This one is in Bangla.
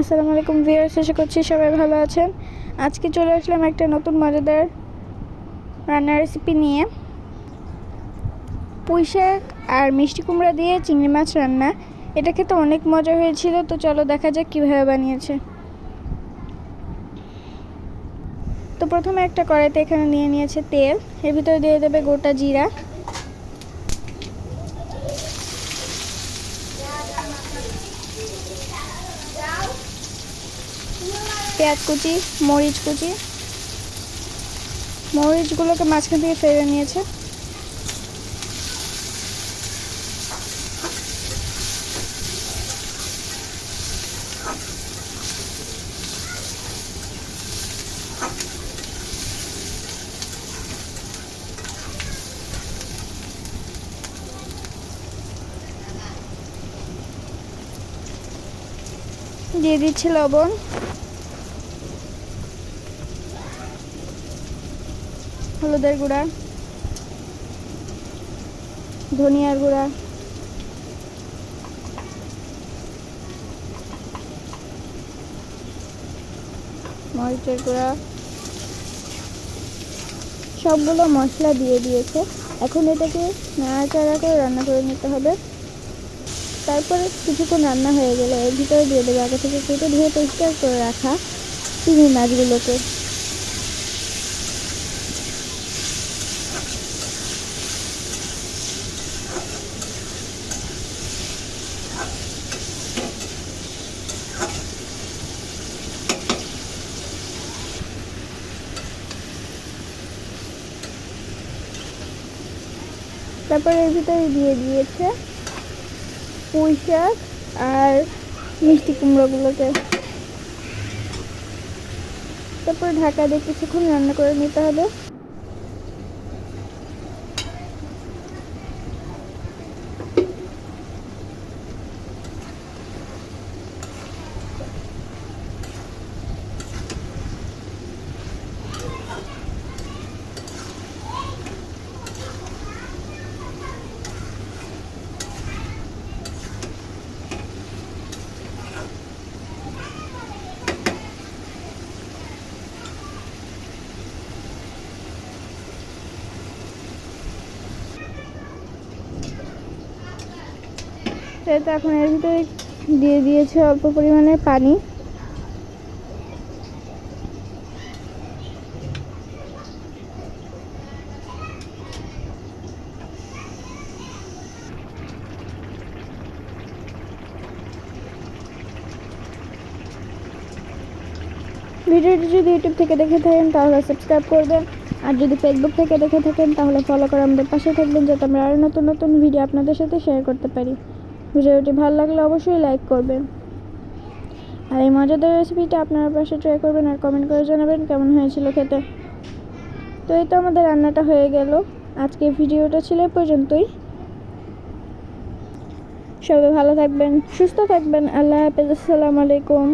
আসসালামু আলাইকুম ভিউয়ার্স, আশা করছি সবাই ভালো আছেন। আজকে চলে আসলাম একটা নতুন মজাদার রান্নার রেসিপি নিয়ে। পুঁই শাক আর মিষ্টি কুমড়া দিয়ে চিংড়ি মাছ রান্না। এটা খেতে অনেক মজা হয়েছিল, তো চলো দেখা যাক কীভাবে বানিয়েছে। তো প্রথমে একটা কড়াইতে এখানে নিয়ে নিয়েছে তেল। এর ভিতরে দিয়ে দেবে গোটা জিরা। পেঁয়াজ কুচি মরিচ কুচি। মরিচগুলোকে মাঝখান থেকে ফেলে নিয়েছে। দিয়ে দিচ্ছি লবণ। হলুদের গুঁড়া, ধনিয়ার গুঁড়া, মরিচের গুঁড়া, সবগুলো মশলা দিয়ে দিয়েছে। এখন এটাকে নাড়াচাড়া করে রান্না করে নিতে হবে। তারপরে কিছুক্ষণ রান্না হয়ে গেলে এর ভিতরে দিয়ে দেবো আগে থেকে কেটে ধুয়ে পরিষ্কার করে রাখা চিংড়ি মাছগুলোকে। তারপরে এর ভিতরে দিয়ে দিয়েছে পুঁই শাক আর মিষ্টি কুমড়োগুলোকে। তারপর ঢাকা দিয়ে কিছুক্ষণ রান্না করে নিতে হবে। তো এখন এর ভিতরে দিয়ে দিয়েছে অল্প পরিমাণে পানি। ভিডিওটি যদি ইউটিউব থেকে দেখে থাকেন, তাহলে সাবস্ক্রাইব করবেন। আর যদি ফেসবুক থেকে দেখে থাকেন, তাহলে ফলো করে আমাদের পাশে থাকবেন, যাতে আমরা আরও নতুন নতুন ভিডিও আপনাদের সাথে শেয়ার করতে পারি। ভিডিওটি ভালো লাগলে অবশ্যই লাইক করবেন। আর এই মজাদার রেসিপিটা আপনারা পাশে ট্রাই করবেন আর কমেন্ট করে জানাবেন কেমন হয়েছিল খেতে। তো এই তো আমাদের রান্নাটা হয়ে গেল। আজকে ভিডিওটা ছিল পর্যন্তই। সবাই ভালো থাকবেন, সুস্থ থাকবেন। আল্লাহ হাফেজ, আসসালামু আলাইকুম।